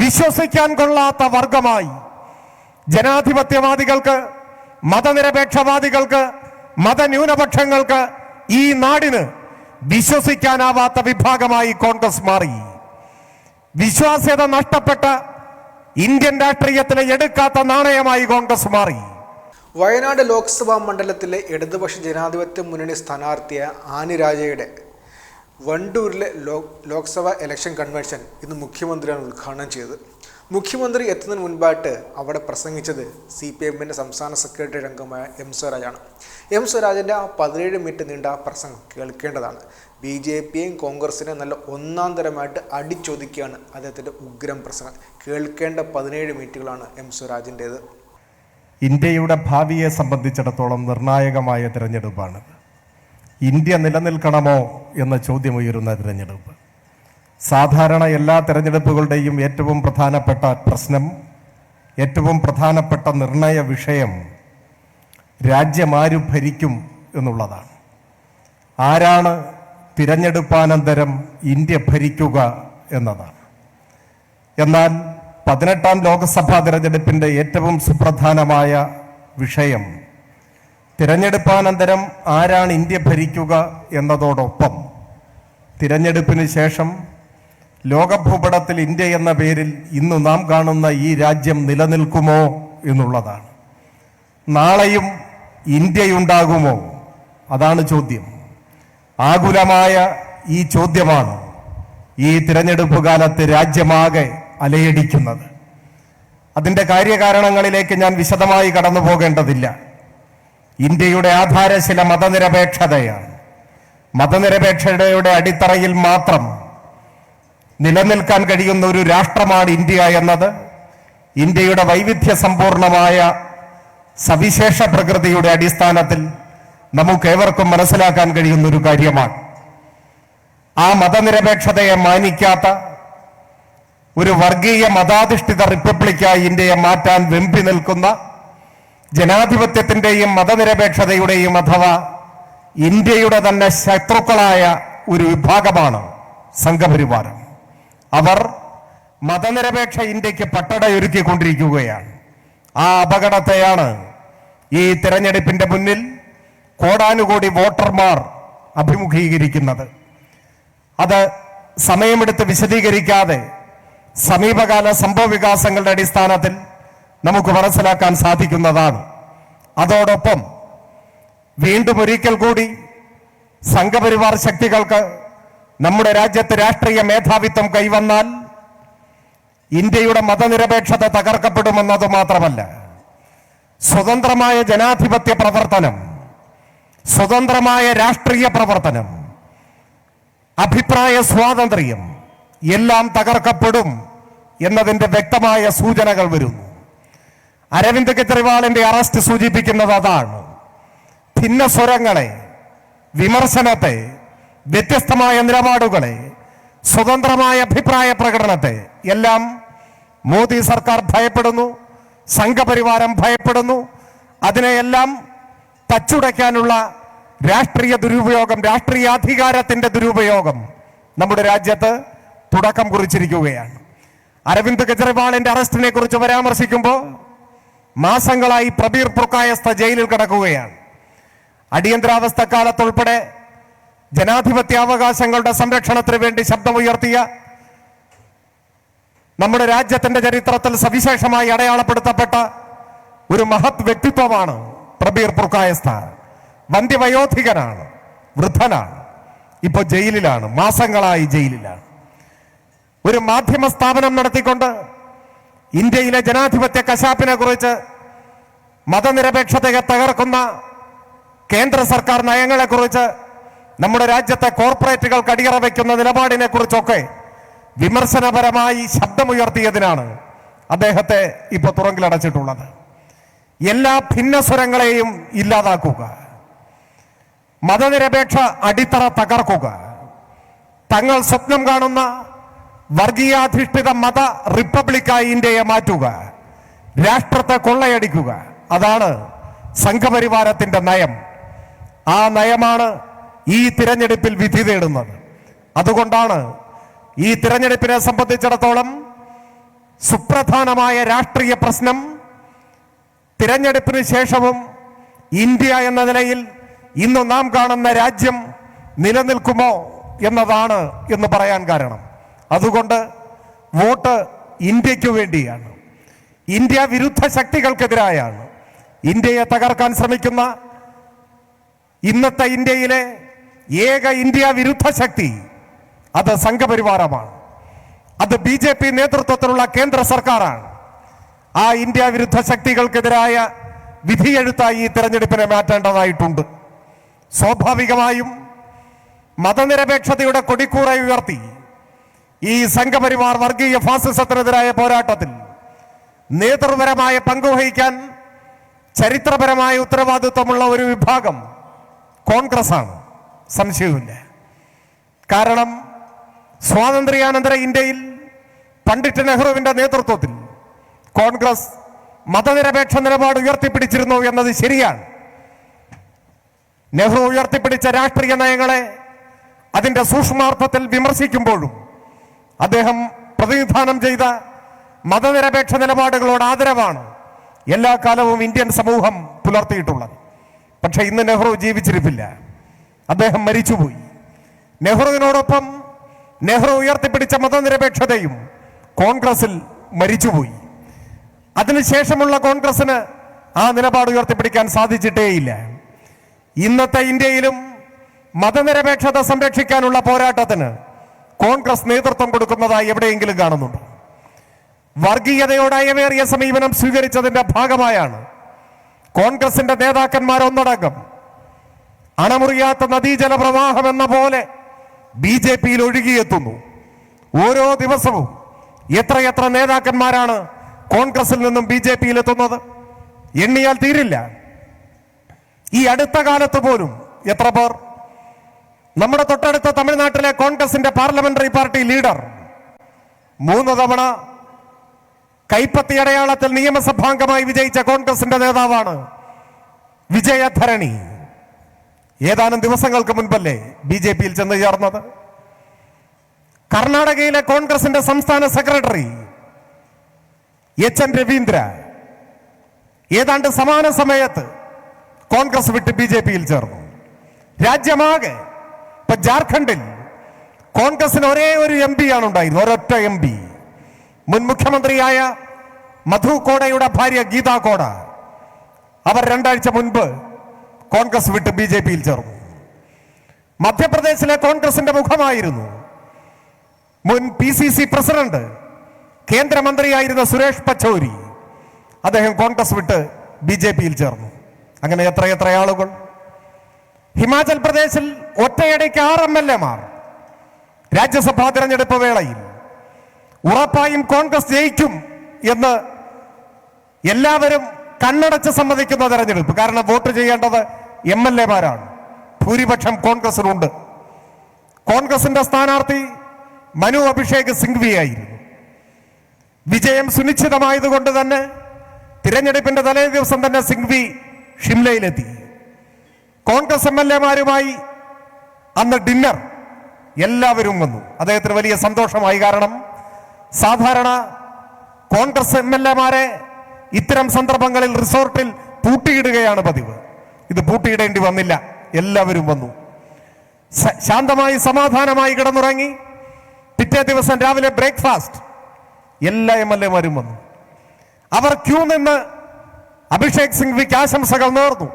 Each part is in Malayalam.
വിശ്വസിക്കാൻ കൊള്ളാത്ത വർഗമായി. ജനാധിപത്യവാദികൾക്ക് മതനിരപേക്ഷവാദികൾക്ക് മതന്യൂനപക്ഷങ്ങൾക്ക് ഈ നാടിന് വിശ്വസിക്കാനാവാത്ത വിഭാഗമായി കോൺഗ്രസ് മാറി. വിശ്വാസ്യത നഷ്ടപ്പെട്ട ഇന്ത്യൻ രാഷ്ട്രീയത്തിലെ എടുക്കാത്ത നാണയമായി കോൺഗ്രസ് മാറി. വയനാട് ലോക്സഭാ മണ്ഡലത്തിലെ ഇടതുപക്ഷ ജനാധിപത്യ മുന്നണി സ്ഥാനാർത്ഥിയ ആനി രാജയുടെ വണ്ടൂരിലെ ലോക്സഭാ ഇലക്ഷൻ കൺവെൻഷൻ ഇന്ന് മുഖ്യമന്ത്രിയാണ് ഉദ്ഘാടനം ചെയ്തത്. മുഖ്യമന്ത്രി എത്തുന്നതിന് മുൻപായിട്ട് അവിടെ പ്രസംഗിച്ചത് സി പി എമ്മിന്റെ സംസ്ഥാന സെക്രട്ടറി അംഗമായ എം സ്വരാജാണ്. എം സ്വരാജിന്റെ ആ പതിനേഴ് മിനിറ്റ് നീണ്ട ആ പ്രസംഗം കേൾക്കേണ്ടതാണ്. ബി ജെ പിയും കോൺഗ്രസിനെ നല്ല ഒന്നാം തരമായിട്ട് അടിച്ചൊതുക്കിയാണ് അദ്ദേഹത്തിന്റെ ഉഗ്രം പ്രസംഗം. കേൾക്കേണ്ട പതിനേഴ് മിനിറ്റുകളാണ് എം സ്വരാജിന്റേത് ഇന്ത്യയുടെ ഭാവിയെ സംബന്ധിച്ചിടത്തോളം നിർണായകമായ തിരഞ്ഞെടുപ്പാണ്. ഇന്ത്യ നിലനിൽക്കണമോ എന്ന ചോദ്യം ഉയരുന്ന തിരഞ്ഞെടുപ്പ്. സാധാരണ എല്ലാ തിരഞ്ഞെടുപ്പുകളുടെയും ഏറ്റവും പ്രധാനപ്പെട്ട പ്രശ്നം ഏറ്റവും പ്രധാനപ്പെട്ട നിർണയ വിഷയം രാജ്യമാരു ഭരിക്കും എന്നുള്ളതാണ്. ആരാണ് തിരഞ്ഞെടുപ്പാനന്തരം ഇന്ത്യ ഭരിക്കുക എന്നതാണ്. എന്നാൽ പതിനെട്ടാം ലോക്സഭാ തിരഞ്ഞെടുപ്പിന്റെ ഏറ്റവും സുപ്രധാനമായ വിഷയം തിരഞ്ഞെടുപ്പാനന്തരം ആരാണ് ഇന്ത്യ ഭരിക്കുക എന്നതോടൊപ്പം തിരഞ്ഞെടുപ്പിന് ശേഷം ലോകഭൂപടത്തിൽ ഇന്ത്യ എന്ന പേരിൽ ഇന്ന് നാം കാണുന്ന ഈ രാജ്യം നിലനിൽക്കുമോ എന്നുള്ളതാണ്. നാളെയും ഇന്ത്യയുണ്ടാകുമോ? അതാണ് ചോദ്യം. ആകുലമായ ഈ ചോദ്യമാണ് ഈ തിരഞ്ഞെടുപ്പ് കാലത്ത് രാജ്യമാകെ അലയടിക്കുന്നത്. അതിന്റെ കാര്യകാരണങ്ങളിലേക്ക് ഞാൻ വിശദമായി കടന്നു പോകേണ്ടതില്ല ഇന്ത്യയുടെ ആധാരശില മതനിരപേക്ഷതയാണ്. മതനിരപേക്ഷതയുടെ അടിത്തറയിൽ മാത്രം നിലനിൽക്കാൻ കഴിയുന്ന ഒരു രാഷ്ട്രമാണ് ഇന്ത്യ എന്നത്. ഇന്ത്യയുടെ വൈവിധ്യ സമ്പൂർണമായ സവിശേഷ പ്രകൃതിയുടെ അടിസ്ഥാനത്തിൽ നമുക്കേവർക്കും മനസ്സിലാക്കാൻ കഴിയുന്ന ഒരു കാര്യമാണ്. ആ മതനിരപേക്ഷതയെ മാനിക്കാത്ത ഒരു വർഗീയ മതാധിഷ്ഠിത റിപ്പബ്ലിക്കായി ഇന്ത്യയെ മാറ്റാൻ വെമ്പി നിൽക്കുന്ന ജനാധിപത്യത്തിന്റെയും മതനിരപേക്ഷതയുടെയും അഥവാ ഇന്ത്യയുടെ തന്നെ ശത്രുക്കളായ ഒരു വിഭാഗമാണ് സംഘപരിവാരം. അവർ മതനിരപേക്ഷ ഇന്ത്യയ്ക്ക് പട്ടടയൊരുക്കിക്കൊണ്ടിരിക്കുകയാണ്. ആ അപകടത്തെയാണ് ഈ തിരഞ്ഞെടുപ്പിന്റെ മുന്നിൽ കോടാനുകോടി വോട്ടർമാർ അഭിമുഖീകരിക്കുന്നത്. അത് സമയമെടുത്ത് വിശദീകരിക്കാതെ സമീപകാല സംഭവ വികാസങ്ങളുടെ അടിസ്ഥാനത്തിൽ നമുക്ക് മനസ്സിലാക്കാൻ സാധിക്കുന്നതാണ്. അതോടൊപ്പം വീണ്ടും ഒരിക്കൽ കൂടി സംഘപരിവാർ ശക്തികൾക്ക് നമ്മുടെ രാജ്യത്ത് രാഷ്ട്രീയ മേധാവിത്വം കൈവന്നാൽ ഇന്ത്യയുടെ മതനിരപേക്ഷത തകർക്കപ്പെടുമെന്നത് മാത്രമല്ല സ്വതന്ത്രമായ ജനാധിപത്യ പ്രവർത്തനം സ്വതന്ത്രമായ രാഷ്ട്രീയ പ്രവർത്തനം അഭിപ്രായ സ്വാതന്ത്ര്യം എല്ലാം തകർക്കപ്പെടും എന്നതിന്റെ വ്യക്തമായ സൂചനകൾ വരുന്നു. അരവിന്ദ് കെജ്രിവാളിന്റെ അറസ്റ്റ് സൂചിപ്പിക്കുന്നത് അതാണ്. ഭിന്ന സ്വരങ്ങളെ വിമർശനത്തെ വ്യത്യസ്തമായ നിലപാടുകളെ സ്വതന്ത്രമായ അഭിപ്രായ പ്രകടനത്തെ എല്ലാം മോദി സർക്കാർ ഭയപ്പെടുന്നു സംഘപരിവാരം ഭയപ്പെടുന്നു. അതിനെയെല്ലാം തച്ചുടയ്ക്കാനുള്ള രാഷ്ട്രീയ ദുരുപയോഗം രാഷ്ട്രീയ അധികാരത്തിന്റെ ദുരുപയോഗം നമ്മുടെ രാജ്യത്ത് തുടക്കം കുറിച്ചിരിക്കുകയാണ്. അരവിന്ദ് കെജ്രിവാളിന്റെ അറസ്റ്റിനെ കുറിച്ച് പരാമർശിക്കുമ്പോൾ മാസങ്ങളായി പ്രബീർ പുർക്കായസ്ഥ ജയിലിൽ കിടക്കുകയാണ്. അടിയന്തരാവസ്ഥ കാലത്തുൾപ്പെടെ ജനാധിപത്യാവകാശങ്ങളുടെ സംരക്ഷണത്തിന് വേണ്ടി ശബ്ദമുയർത്തിയ നമ്മുടെ രാജ്യത്തിന്റെ ചരിത്രത്തിൽ സവിശേഷമായി അടയാളപ്പെടുത്തപ്പെട്ട ഒരു മഹത് വ്യക്തിത്വമാണ് പ്രബീർ പുർക്കായസ്ഥ വന്ധ്യവയോധികനാണ് വൃദ്ധനാണ് ഇപ്പൊ ജയിലിലാണ് മാസങ്ങളായി ജയിലിലാണ്. ഒരു മാധ്യമ സ്ഥാപനം നടത്തിക്കൊണ്ട് ഇന്ത്യയിലെ ജനാധിപത്യ കശാപ്പിനെ കുറിച്ച് മതനിരപേക്ഷതയെ തകർക്കുന്ന കേന്ദ്ര സർക്കാർ നയങ്ങളെക്കുറിച്ച് നമ്മുടെ രാജ്യത്തെ കോർപ്പറേറ്റുകൾ കടിയറ വയ്ക്കുന്ന നിലപാടിനെ കുറിച്ചൊക്കെ വിമർശനപരമായി ശബ്ദമുയർത്തിയതിനാണ് അദ്ദേഹത്തെ ഇപ്പൊ തുറങ്കിലടച്ചിട്ടുള്ളത്. എല്ലാ ഭിന്നസ്വരങ്ങളെയും ഇല്ലാതാക്കുക. മതനിരപേക്ഷ അടിത്തറ തകർക്കുക. തങ്ങൾ സ്വപ്നം കാണുന്ന വർഗീയാധിഷ്ഠിത മത റിപ്പബ്ലിക്കായി ഇന്ത്യയെ മാറ്റുക. രാഷ്ട്രത്തെ കൊള്ളയടിക്കുക. അതാണ് സംഘപരിവാരത്തിന്റെ നയം. ആ നയമാണ് ഈ തിരഞ്ഞെടുപ്പിൽ വിധി തേടുന്നത്. അതുകൊണ്ടാണ് ഈ തിരഞ്ഞെടുപ്പിനെ സംബന്ധിച്ചിടത്തോളം സുപ്രധാനമായ രാഷ്ട്രീയ പ്രശ്നം തിരഞ്ഞെടുപ്പിന് ശേഷവും ഇന്ത്യ എന്ന നിലയിൽ ഇന്ന് നാം കാണുന്ന രാജ്യം നിലനിൽക്കുമോ എന്നതാണ് എന്ന് പറയാൻ കാരണം. അതുകൊണ്ട് വോട്ട് ഇന്ത്യയ്ക്ക് വേണ്ടിയാണ്. ഇന്ത്യ വിരുദ്ധ ശക്തികൾക്കെതിരായാണ്. ഇന്ത്യയെ തകർക്കാൻ ശ്രമിക്കുന്ന ഇന്നത്തെ ഇന്ത്യയിലെ ഏക ഇന്ത്യ വിരുദ്ധ ശക്തി അത് സംഘപരിവാരമാണ്. അത് ബി ജെ പി നേതൃത്വത്തിലുള്ള കേന്ദ്ര സർക്കാരാണ്. ആ ഇന്ത്യ വിരുദ്ധ ശക്തികൾക്കെതിരായ വിധിയെഴുത്തായി ഈ തെരഞ്ഞെടുപ്പിനെ മാറ്റേണ്ടതായിട്ടുണ്ട്. സ്വാഭാവികമായും മതനിരപേക്ഷതയുടെ കൊടിക്കൂറ ഉയർത്തി ഈ സംഘപരിവാർ വർഗീയ ഫാസിസത്തിനെതിരായ പോരാട്ടത്തിൽ നേതൃപരമായ പങ്കുവഹിക്കാൻ ചരിത്രപരമായ ഉത്തരവാദിത്വമുള്ള ഒരു വിഭാഗം കോൺഗ്രസ് ആണ് സംശയവുമില്ല. കാരണം സ്വാതന്ത്ര്യാനന്തര ഇന്ത്യയിൽ പണ്ഡിറ്റ് നെഹ്റുവിന്റെ നേതൃത്വത്തിൽ കോൺഗ്രസ് മതനിരപേക്ഷ നിലപാട് ഉയർത്തിപ്പിടിച്ചിരുന്നു എന്നത് ശരിയാണ്. നെഹ്റു ഉയർത്തിപ്പിടിച്ച രാഷ്ട്രീയ നയങ്ങളെ അതിന്റെ സൂക്ഷ്മാർത്ഥത്തിൽ വിമർശിക്കുമ്പോഴും അദ്ദേഹം പ്രതിനിധാനം ചെയ്ത മതനിരപേക്ഷ നിലപാടുകളോട് ആദരവാണ്. എല്ലാ കാലവും ഇന്ത്യൻ സമൂഹം പുലർത്തിയിട്ടുള്ളത്. പക്ഷെ ഇന്ന് നെഹ്റു ജീവിച്ചിരിപ്പില്ല. അദ്ദേഹം മരിച്ചുപോയി. നെഹ്റുവിനോടൊപ്പം നെഹ്റു ഉയർത്തിപ്പിടിച്ച മതനിരപേക്ഷതയും കോൺഗ്രസിൽ മരിച്ചുപോയി. അതിനുശേഷമുള്ള കോൺഗ്രസിന് ആ നിലപാട് ഉയർത്തിപ്പിടിക്കാൻ സാധിച്ചിട്ടേയില്ല. ഇന്നത്തെ ഇന്ത്യയിലും മതനിരപേക്ഷത സംരക്ഷിക്കാനുള്ള പോരാട്ടത്തിന് കോൺഗ്രസ് നേതൃത്വം കൊടുക്കുന്നതായി എവിടെയെങ്കിലും കാണുന്നുണ്ട്? വർഗീയതയോട് അയവേറിയ സമീപനം സ്വീകരിച്ചതിന്റെ ഭാഗമായാണ്. കോൺഗ്രസിന്റെ നേതാക്കന്മാർ ഒന്നടങ്കം അണമുറിയാത്ത നദീജല പ്രവാഹം എന്ന പോലെ ബി ജെ പിയിൽ ഒഴുകിയെത്തുന്നു. ഓരോ ദിവസവും എത്രയെത്ര നേതാക്കന്മാരാണ് കോൺഗ്രസിൽ നിന്നും ബി ജെ പിയിൽ എത്തുന്നത്? എണ്ണിയാൽ തീരില്ല. ഈ അടുത്ത കാലത്ത് പോലും എത്ര പേർ? നമ്മുടെ തൊട്ടടുത്ത തമിഴ്നാട്ടിലെ കോൺഗ്രസിന്റെ പാർലമെന്ററി പാർട്ടി ലീഡർ മൂന്ന് തവണ കൈപ്പത്തി അടയാളത്തിൽ നിയമസഭാംഗമായി വിജയിച്ച കോൺഗ്രസിന്റെ നേതാവാണ് വിജയധരണി. ഏതാനും ദിവസങ്ങൾക്ക് മുൻപല്ലേ ബി ജെ പിയിൽ ചെന്ന് ചേർന്നത്? കർണാടകയിലെ കോൺഗ്രസിന്റെ സംസ്ഥാന സെക്രട്ടറി എച്ച് എൻ രവീന്ദ്ര. ഏതാണ്ട് സമാന സമയത്ത് കോൺഗ്രസ് വിട്ട് ബി ജെ പിയിൽ ചേർന്നു. രാജ്യമാകെ ഇപ്പൊ ജാർഖണ്ഡിൽ കോൺഗ്രസിന് ഒരേ ഒരു എം പി ആണ് ഉണ്ടായിരുന്നത് ഒരൊറ്റ എം പി. മുൻ മുഖ്യമന്ത്രിയായ മധു കോടയുടെ ഭാര്യ ഗീതാ കോട. അവർ രണ്ടാഴ്ച മുൻപ് കോൺഗ്രസ് വിട്ട് ബി ജെ പിയിൽ ചേർന്നു. മധ്യപ്രദേശിലെ കോൺഗ്രസിന്റെ മുഖമായിരുന്നു മുൻ പി സി സി പ്രസിഡന്റ് കേന്ദ്രമന്ത്രിയായിരുന്ന സുരേഷ് പച്ചോരി അദ്ദേഹം കോൺഗ്രസ് വിട്ട് ബി ജെ പിയിൽ ചേർന്നു. അങ്ങനെ എത്രയെത്ര ആളുകൾ? ഹിമാചൽ പ്രദേശിൽ ഒറ്റയടയ്ക്ക് ആറ് എം എൽ എമാർ രാജ്യസഭാ തിരഞ്ഞെടുപ്പ് വേളയിൽ ഉറപ്പായും കോൺഗ്രസ് ജയിക്കും എന്ന് എല്ലാവരും കണ്ണടച്ച് സമ്മതിക്കുന്ന തെരഞ്ഞെടുപ്പ്. കാരണം വോട്ട് ചെയ്യേണ്ടത് എം എൽ എമാരാണ്. ഭൂരിപക്ഷം കോൺഗ്രസിനുണ്ട്. കോൺഗ്രസിന്റെ സ്ഥാനാർത്ഥി മനു അഭിഷേക് സിംഗ്വി ആയിരുന്നു വിജയം സുനിശ്ചിതമായതുകൊണ്ട് തന്നെ തിരഞ്ഞെടുപ്പിന്റെ തലേ ദിവസം തന്നെ സിംഗ്വി ഷിംലയിലെത്തി. കോൺഗ്രസ് എം എൽ എമാരുമായി അന്ന് ഡിന്നർ എല്ലാവരും വന്നു. അദ്ദേഹത്തിന് വലിയ സന്തോഷമായി. കാരണം സാധാരണ കോൺഗ്രസ് എം എൽ എമാരെ ഇത്തരം സന്ദർഭങ്ങളിൽ റിസോർട്ടിൽ പൂട്ടിയിടുകയാണ് പതിവ്. ഇത് പൂട്ടിയിടേണ്ടി വന്നില്ല. എല്ലാവരും വന്നു. ശാന്തമായി സമാധാനമായി കിടന്നുറങ്ങി. പിറ്റേ ദിവസം രാവിലെ ബ്രേക്ക്ഫാസ്റ്റ്. എല്ലാ എം എൽ എമാരും വന്നു. അവർ ക്യൂ നിന്ന് അഭിഷേക് സിംഗ്വിക്ക് ആശംസകൾ നേർന്നു.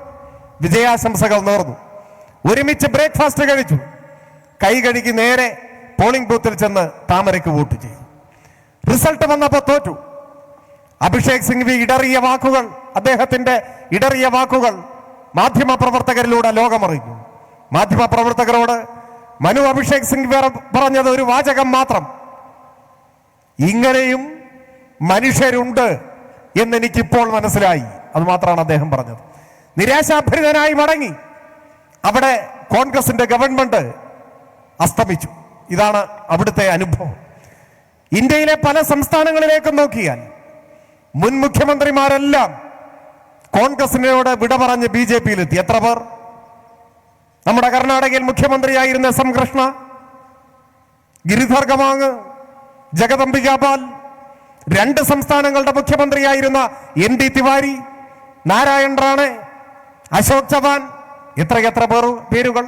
വിജയാശംസകൾ നേർന്നു. ഒരുമിച്ച് ബ്രേക്ക്ഫാസ്റ്റ് കഴിച്ചു. കൈ കഴുകി നേരെ പോളിംഗ് ബൂത്തിൽ ചെന്ന് താമരയ്ക്ക് വോട്ട് ചെയ്തു. റിസൾട്ട് വന്നപ്പോൾ തോറ്റു. അഭിഷേക് സിംഗ്വി ഇടറിയ വാക്കുകൾ അദ്ദേഹത്തിന്റെ ഇടറിയ വാക്കുകൾ മാധ്യമ പ്രവർത്തകരിലൂടെ ലോകമറിഞ്ഞു. മാധ്യമ പ്രവർത്തകരോട് മനു അഭിഷേക് സിംഗ് പറ- പറഞ്ഞത് ഒരു വാചകം മാത്രം. ഇങ്ങനെയും മനുഷ്യരുണ്ട് എന്നെനിക്കിപ്പോൾ മനസ്സിലായി. അത് മാത്രമാണ് അദ്ദേഹം പറഞ്ഞത്. നിരാശാഭരിതനായി മടങ്ങി. അവിടെ കോൺഗ്രസിന്റെ ഗവൺമെന്റ് അസ്തമിച്ചു. ഇതാണ് അവിടുത്തെ അനുഭവം. ഇന്ത്യയിലെ പല സംസ്ഥാനങ്ങളിലേക്കും നോക്കിയാൽ മുൻ മുഖ്യമന്ത്രിമാരെല്ലാം കോൺഗ്രസിനോട് വിട പറഞ്ഞ് ബി ജെ പിയിലെത്തി. എത്ര പേർ? നമ്മുടെ കർണാടകയിൽ മുഖ്യമന്ത്രിയായിരുന്ന എസ് എം കൃഷ്ണ ഗിരിധർ ഗമാങ് ജഗദംബിക പാൽ രണ്ട് സംസ്ഥാനങ്ങളുടെ മുഖ്യമന്ത്രിയായിരുന്ന എൻ ഡി തിവാരി നാരായൺ റാണെ അശോക് ചവാൻ എത്രയെത്ര പേർ പേരുകൾ?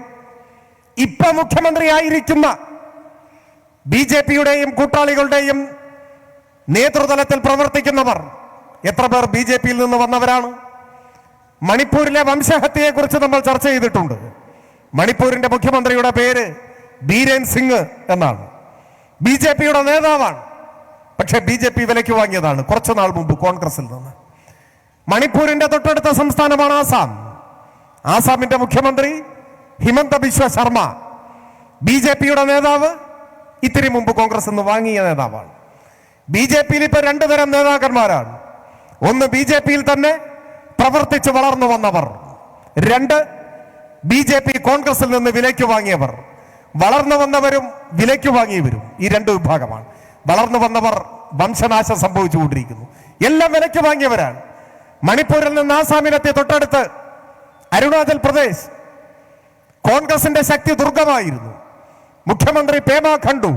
ഇപ്പൊ മുഖ്യമന്ത്രിയായിരിക്കുന്ന ബി ജെ പിയുടെയും കൂട്ടാളികളുടെയും നേതൃതലത്തിൽ പ്രവർത്തിക്കുന്നവർ എത്ര പേർ ബി ജെ പിയിൽ നിന്ന് വന്നവരാണ്? മണിപ്പൂരിലെ വംശഹത്യയെക്കുറിച്ച് നമ്മൾ ചർച്ച ചെയ്തിട്ടുണ്ട്. മണിപ്പൂരിന്റെ മുഖ്യമന്ത്രിയുടെ പേര് ബീരേൻ സിംഗ് എന്നാണ്. ബി ജെ പിയുടെ നേതാവാണ്. പക്ഷെ ബി ജെ പി വിലയ്ക്ക് വാങ്ങിയതാണ് കുറച്ചു നാൾ മുമ്പ് കോൺഗ്രസിൽ നിന്ന്. മണിപ്പൂരിന്റെ തൊട്ടടുത്ത സംസ്ഥാനമാണ് ആസാം. ആസാമിന്റെ മുഖ്യമന്ത്രി ഹിമന്ത ബിശ്വ ശർമ്മ. ബി ജെ പിയുടെ നേതാവ് ഇത്തിരി മുമ്പ് കോൺഗ്രസ് നിന്ന് വാങ്ങിയ നേതാവാണ്. ബി ജെ പിയിൽ ഇപ്പൊ രണ്ടു തരം നേതാക്കന്മാരാണ്. ഒന്ന് ബി ജെ പിയിൽ തന്നെ പ്രവർത്തിച്ച് വളർന്നു വന്നവർ. രണ്ട് ബി ജെ പി കോൺഗ്രസിൽ നിന്ന് വിലയ്ക്ക് വാങ്ങിയവർ. വളർന്നു വന്നവരും വിലയ്ക്ക് വാങ്ങിയവരും ഈ രണ്ട് വിഭാഗമാണ്. വളർന്നു വന്നവർ വംശനാശം സംഭവിച്ചുകൊണ്ടിരിക്കുന്നു. എല്ലാം വിലയ്ക്ക് വാങ്ങിയവരാണ്. മണിപ്പൂരിൽ നിന്ന് ആസാമിലെത്തിയ തൊട്ടടുത്ത് അരുണാചൽ പ്രദേശ് കോൺഗ്രസിന്റെ ശക്തി ദുർഗമായിരുന്നു. മുഖ്യമന്ത്രി പേമ ഖണ്ഡു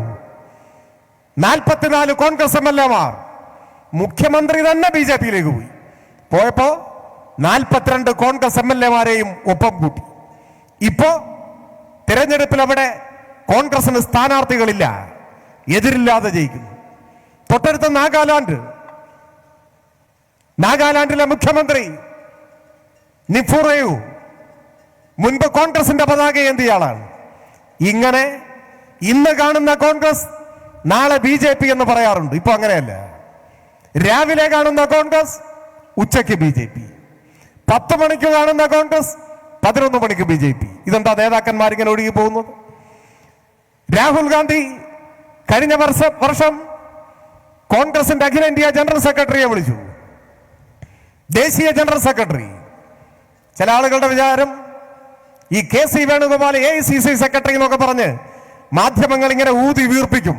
നാൽപ്പത്തിനാല് കോൺഗ്രസ് എം എൽ എമാർ മുഖ്യമന്ത്രി തന്നെ ബി ജെ പിയിലേക്ക് പോയി. പോയപ്പോ നാൽപ്പത്തിരണ്ട് കോൺഗ്രസ് എം എൽ എമാരെയും ഒപ്പം കൂട്ടി. ഇപ്പോ തിരഞ്ഞെടുപ്പിൽ അവിടെ കോൺഗ്രസിന് സ്ഥാനാർത്ഥികളില്ല എതിരില്ലാതെ ജയിക്കുന്നു. തൊട്ടടുത്ത നാഗാലാൻഡ് നാഗാലാൻഡിലെ മുഖ്യമന്ത്രി നിഫുറയു മുൻപ് കോൺഗ്രസിന്റെ പതാക എന്തിയാളാണ് ഇങ്ങനെ ഇന്ന് കാണുന്ന കോൺഗ്രസ് നാളെ ബി ജെ പി എന്ന് പറയാറുണ്ട്. ഇപ്പൊ അങ്ങനെയല്ല. രാവിലെ കാണുന്ന കോൺഗ്രസ് ഉച്ചയ്ക്ക് ബി ജെ പി. പത്ത് മണിക്ക് കാണുന്ന കോൺഗ്രസ് പതിനൊന്ന് മണിക്ക് ബി ജെ പി. ഇതെന്താ നേതാക്കന്മാർ ഇങ്ങനെ ഒഴുകി പോകുന്നത്? രാഹുൽ ഗാന്ധി കഴിഞ്ഞ വർഷ വർഷം കോൺഗ്രസിന്റെ അഖിലേന്ത്യാ ജനറൽ സെക്രട്ടറിയെ വിളിച്ചു. ദേശീയ ജനറൽ സെക്രട്ടറി. ചില ആളുകളുടെ വിചാരം ഈ K C Venugopal A C C secretary എന്നൊക്കെ പറഞ്ഞ് മാധ്യമങ്ങൾ ഇങ്ങനെ ഊതി വീർപ്പിക്കും.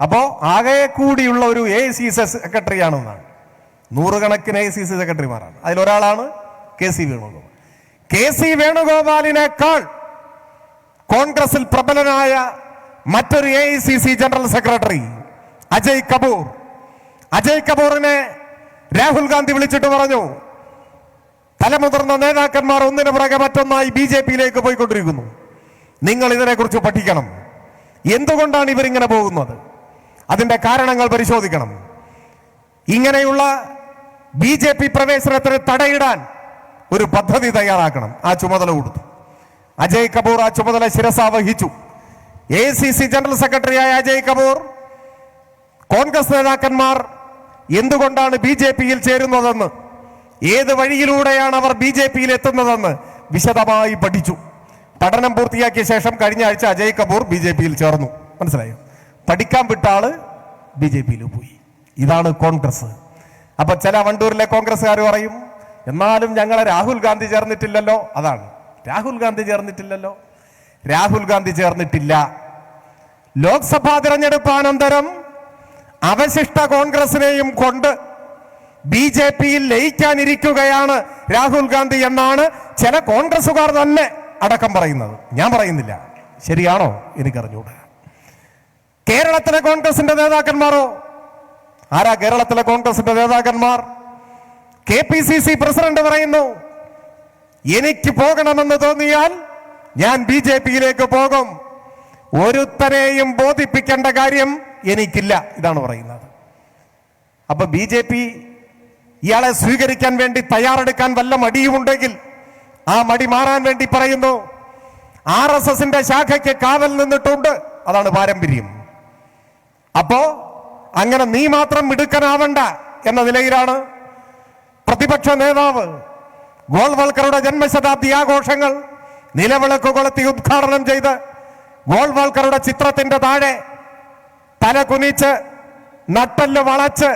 അപ്പോ ആകെ കൂടിയുള്ള ഒരു എ സി സി സെക്രട്ടറി ആണെന്നാണ് നൂറുകണക്കിന് എ സി സി സെക്രട്ടറിമാരാണ് അതിലൊരാളാണ് K C Venugopal. K C വേണുഗോപാലിനേക്കാൾ കോൺഗ്രസിൽ പ്രബലനായ മറ്റൊരു A C C general secretary Ajay Kapoor. Ajay കപൂറിനെ Rahul Gandhi വിളിച്ചിട്ട് പറഞ്ഞു തലമുതിർന്ന നേതാക്കന്മാർ ഒന്നിനു പുറകെ മറ്റൊന്നായി ബി ജെ പിയിലേക്ക് പോയിക്കൊണ്ടിരിക്കുന്നു. നിങ്ങൾ ഇതിനെക്കുറിച്ച് പഠിക്കണം. എന്തുകൊണ്ടാണ് ഇവരിങ്ങനെ പോകുന്നത്? അതിന്റെ കാരണങ്ങൾ പരിശോധിക്കണം. ഇങ്ങനെയുള്ള ബി ജെ പി പ്രവേശനത്തിന് തടയിടാൻ ഒരു പദ്ധതി തയ്യാറാക്കണം. ആ ചുമതല കൊടുത്തു. അജയ് കപൂർ ആ ചുമതല ശിരസ വഹിച്ചു എ സി സി ജനറൽ സെക്രട്ടറിയായ അജയ് കപൂർ കോൺഗ്രസ് നേതാക്കന്മാർ എന്തുകൊണ്ടാണ് ബി ജെ പിയിൽ ചേരുന്നതെന്ന് ഏത് വഴിയിലൂടെയാണ് അവർ ബി ജെ പിയിൽ എത്തുന്നതെന്ന് വിശദമായി പഠിച്ചു. പഠനം പൂർത്തിയാക്കിയ ശേഷം കഴിഞ്ഞ ആഴ്ച അജയ് കപൂർ ബി ജെ പിയിൽ ചേർന്നു. മനസ്സിലായോ? പഠിക്കാൻ വിട്ട ആൾ ബി ജെ പിയിൽ പോയി. ഇതാണ് കോൺഗ്രസ്. അപ്പൊ ചില വണ്ടൂരിലെ കോൺഗ്രസ്സുകാർ പറയും എന്നാലും ഞങ്ങളെ രാഹുൽ ഗാന്ധി ചേർന്നിട്ടില്ലല്ലോ. അതാണ്. രാഹുൽ ഗാന്ധി ചേർന്നിട്ടില്ലല്ലോ. രാഹുൽ ഗാന്ധി ചേർന്നിട്ടില്ല. ലോക്സഭാ തിരഞ്ഞെടുപ്പ് അനന്തരം അവശിഷ്ട കോൺഗ്രസിനെയും കൊണ്ട് ബി ജെ പിയിൽ ലയിക്കാനിരിക്കുകയാണ് രാഹുൽ ഗാന്ധി എന്നാണ് ചില കോൺഗ്രസുകാർ തന്നെ അടക്കം പറയുന്നത്. ഞാൻ പറയുന്നില്ല. ശരിയാണോ? എനിക്കറിഞ്ഞൂടാ. കേരളത്തിലെ കോൺഗ്രസിന്റെ നേതാക്കന്മാരോ? ആരാ കേരളത്തിലെ കോൺഗ്രസിന്റെ നേതാക്കന്മാർ? K P C C president പറയുന്നു എനിക്ക് പോകണമെന്ന് തോന്നിയാൽ ഞാൻ ബി ജെ പിയിലേക്ക് പോകും. ഒരുത്തനെയും ബോധിപ്പിക്കേണ്ട കാര്യം എനിക്കില്ല ഇതാണ് പറയുന്നത്. അപ്പൊ ബി ജെ പി ഇയാളെ സ്വീകരിക്കാൻ വേണ്ടി തയ്യാറെടുക്കാൻ വല്ല മടിയുമുണ്ടെങ്കിൽ ആ മടി മാറാൻ വേണ്ടി പറയുന്നു. ആർ എസ് എസിന്റെ ശാഖയ്ക്ക് കാവൽ നിന്നിട്ടുണ്ട്. അതാണ് പാരമ്പര്യം. അപ്പോ അങ്ങനെ നീ മാത്രം മിടുക്കനാവണ്ട എന്ന നിലയിലാണ് പ്രതിപക്ഷ നേതാവ് ഗോൾവൾക്കറുടെ ജന്മശതാബ്ദി ആഘോഷങ്ങൾ നിലവിളക്ക് കൊളുത്തി ഉദ്ഘാടനം ചെയ്ത് ഗോൾവൾക്കറുടെ ചിത്രത്തിന്റെ താഴെ തല കുനിച്ച് നട്ടൽ വളച്ച്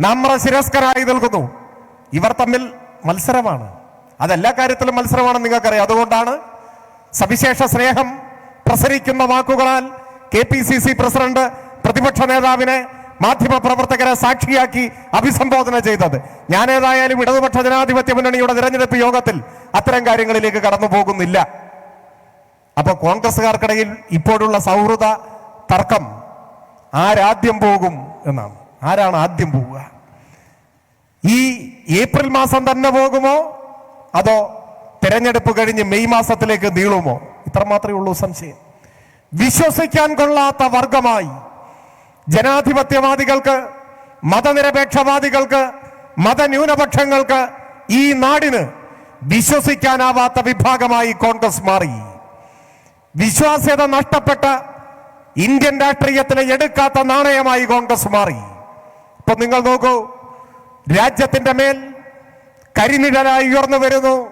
നമ്ര ശിരസ്കരായി നിൽക്കുന്നു. ഇവർ തമ്മിൽ മത്സരമാണ്. അതെല്ലാ കാര്യത്തിലും മത്സരമാണെന്ന് നിങ്ങൾക്കറിയാം. അതുകൊണ്ടാണ് സവിശേഷ സ്നേഹം പ്രസരിക്കുന്ന വാക്കുകളാൽ K P C C president പ്രതിപക്ഷ നേതാവിനെ മാധ്യമ പ്രവർത്തകരെ സാക്ഷിയാക്കി അഭിസംബോധന ചെയ്തത്. ഞാൻ ഏതായാലും ഇടതുപക്ഷ ജനാധിപത്യ മുന്നണിയുടെ തിരഞ്ഞെടുപ്പ് യോഗത്തിൽ അത്തരം കാര്യങ്ങളിലേക്ക് കടന്നു പോകുന്നില്ല. അപ്പൊ കോൺഗ്രസുകാർക്കിടയിൽ ഇപ്പോഴുള്ള സൗഹൃദ തർക്കം ആരാദ്യം പോകും എന്നാണ്. ആരാണ് ആദ്യം പോവുക? ഈ ഏപ്രിൽ മാസം തന്നെ പോകുമോ? അതോ തെരഞ്ഞെടുപ്പ് കഴിഞ്ഞ് മെയ് മാസത്തിലേക്ക് നീളുമോ? ഇത്ര മാത്രമേ ഉള്ളൂ സംശയം. വിശ്വസിക്കാൻ കൊള്ളാത്ത വർഗമായി ജനാധിപത്യവാദികൾക്ക് മതനിരപേക്ഷവാദികൾക്ക് മതന്യൂനപക്ഷങ്ങൾക്ക് ഈ നാടിന് വിശ്വസിക്കാനാവാത്ത വിഭാഗമായി കോൺഗ്രസ് മാറി. വിശ്വാസ്യത നഷ്ടപ്പെട്ട ഇന്ത്യൻ രാഷ്ട്രീയത്തിലെ എടുക്കാത്ത നാണയമായി കോൺഗ്രസ് മാറി. ഇപ്പൊ നിങ്ങൾ നോക്കൂ രാജ്യത്തിന്റെ മേൽ കരിനിഴലായി ഉയർന്നു വരുന്നു.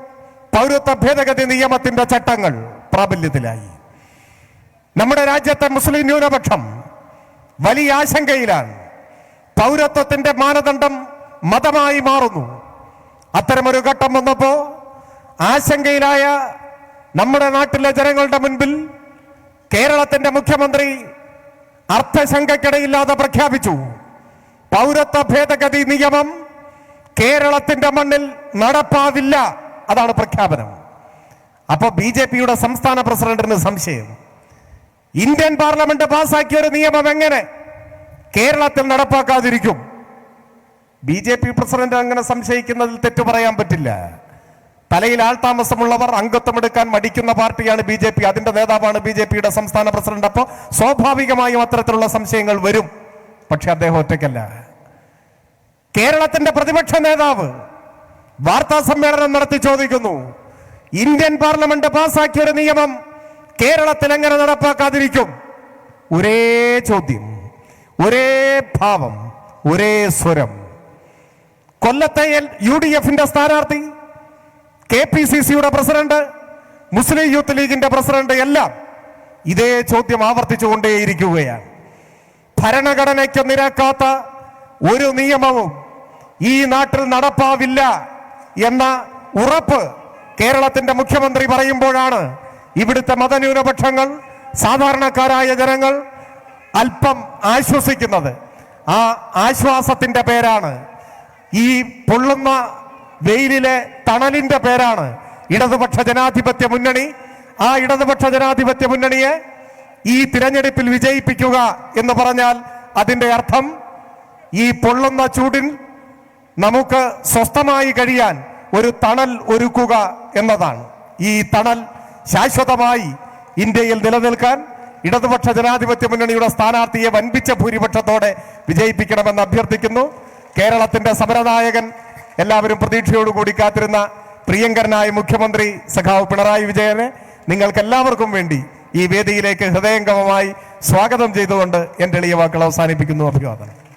പൗരത്വ ഭേദഗതി നിയമത്തിന്റെ ചട്ടങ്ങൾ പ്രാബല്യത്തിലായി. നമ്മുടെ രാജ്യത്തെ മുസ്ലിം ന്യൂനപക്ഷം വലിയ ആശങ്കയിലാണ്. പൗരത്വത്തിന്റെ മാനദണ്ഡം മതമായി മാറുന്നു. അത്തരമൊരു ഘട്ടം വന്നപ്പോ ആശങ്കയിലായ നമ്മുടെ നാട്ടിലെ ജനങ്ങളുടെ മുൻപിൽ കേരളത്തിന്റെ മുഖ്യമന്ത്രി അർത്ഥശങ്കയ്ക്കിടയില്ലാതെ പ്രഖ്യാപിച്ചു. പൗരത്വ ഭേദഗതി നിയമം കേരളത്തിന്റെ മണ്ണിൽ നടപ്പാവില്ല. അതാണ് പ്രഖ്യാപനം. അപ്പോൾ ബി ജെ പിയുടെ സംസ്ഥാന പ്രസിഡന്റിന് സംശയം. ഇന്ത്യൻ പാർലമെന്റ് പാസാക്കിയ ഒരു നിയമം എങ്ങനെ കേരളത്തിൽ നടപ്പാക്കാതിരിക്കും? ബി ജെ പി പ്രസിഡന്റ് അങ്ങനെ സംശയിക്കുന്നതിൽ തെറ്റു പറയാൻ പറ്റില്ല. തലയിൽ ആൾതാമസമുള്ളവർ അംഗത്വമെടുക്കാൻ മടിക്കുന്ന പാർട്ടിയാണ് ബി ജെ പി. അതിന്റെ നേതാവാണ് ബി ജെ പിയുടെ സംസ്ഥാന പ്രസിഡന്റ്. അപ്പോൾ സ്വാഭാവികമായും അത്തരത്തിലുള്ള സംശയങ്ങൾ വരും. പക്ഷെ അദ്ദേഹം ഒറ്റയ്ക്കല്ല. കേരളത്തിന്റെ പ്രതിപക്ഷ നേതാവ് വാർത്താ സമ്മേളനം നടത്തി ചോദിക്കുന്നു. ഇന്ത്യൻ പാർലമെന്റ് പാസാക്കിയ ഒരു നിയമം കേരളത്തിൽ എങ്ങനെ നടപ്പാക്കാതിരിക്കും? ഒരേ ചോദ്യം ഒരേ ഭാവം ഒരേ സ്വരം. കൊല്ലത്തെ യു ഡി എഫിന്റെ സ്ഥാനാർത്ഥി കെ പി സി സിയുടെ പ്രസിഡന്റ് മുസ്ലിം യൂത്ത് ലീഗിന്റെ പ്രസിഡന്റ് എല്ലാം ഇതേ ചോദ്യം ആവർത്തിച്ചുകൊണ്ടേയിരിക്കുകയാണ്. ഭരണഘടനയ്ക്ക് നിരക്കാത്ത ഒരു നിയമവും ഈ നാട്ടിൽ നടപ്പാവില്ല എന്ന ഉറപ്പ് കേരളത്തിന്റെ മുഖ്യമന്ത്രി പറയുമ്പോഴാണ് ഇവിടുത്തെ മതന്യൂനപക്ഷങ്ങൾ സാധാരണക്കാരായ ജനങ്ങൾ അല്പം ആശ്വസിക്കുന്നത്. ആ ആശ്വാസത്തിന്റെ പേരാണ്. ഈ പൊള്ളുന്ന വെയിലിലെ തണലിന്റെ പേരാണ് ഇടതുപക്ഷ ജനാധിപത്യ മുന്നണി. ആ ഇടതുപക്ഷ ജനാധിപത്യ മുന്നണിയെ ഈ തിരഞ്ഞെടുപ്പിൽ വിജയിപ്പിക്കുക എന്ന് പറഞ്ഞാൽ അതിന്റെ അർത്ഥം ഈ പൊള്ളുന്ന ചൂടിൽ നമുക്ക് സ്വസ്ഥമായി കഴിയാൻ ഒരു തണൽ ഒരുക്കുക എന്നതാണ്. ഈ തണൽ ശാശ്വതമായി ഇന്ത്യയിൽ നിലനിൽക്കാൻ ഇടതുപക്ഷ ജനാധിപത്യ മുന്നണിയുടെ സ്ഥാനാർത്ഥിയെ വൻപിച്ച ഭൂരിപക്ഷത്തോടെ വിജയിപ്പിക്കണമെന്ന് അഭ്യർത്ഥിക്കുന്നു. കേരളത്തിന്റെ സമരനായകൻ എല്ലാവരും പ്രതീക്ഷയോടുകൂടി കാത്തിരുന്ന പ്രിയങ്കരനായ മുഖ്യമന്ത്രി സഖാവ് പിണറായി വിജയനെ നിങ്ങൾക്കെല്ലാവർക്കും വേണ്ടി ഈ വേദിയിലേക്ക് ഹൃദയംഗമമായി സ്വാഗതം ചെയ്തുകൊണ്ട് എന്റെ എളിയ വാക്കുകൾ അവസാനിപ്പിക്കുന്നു. അഭിവാദനം.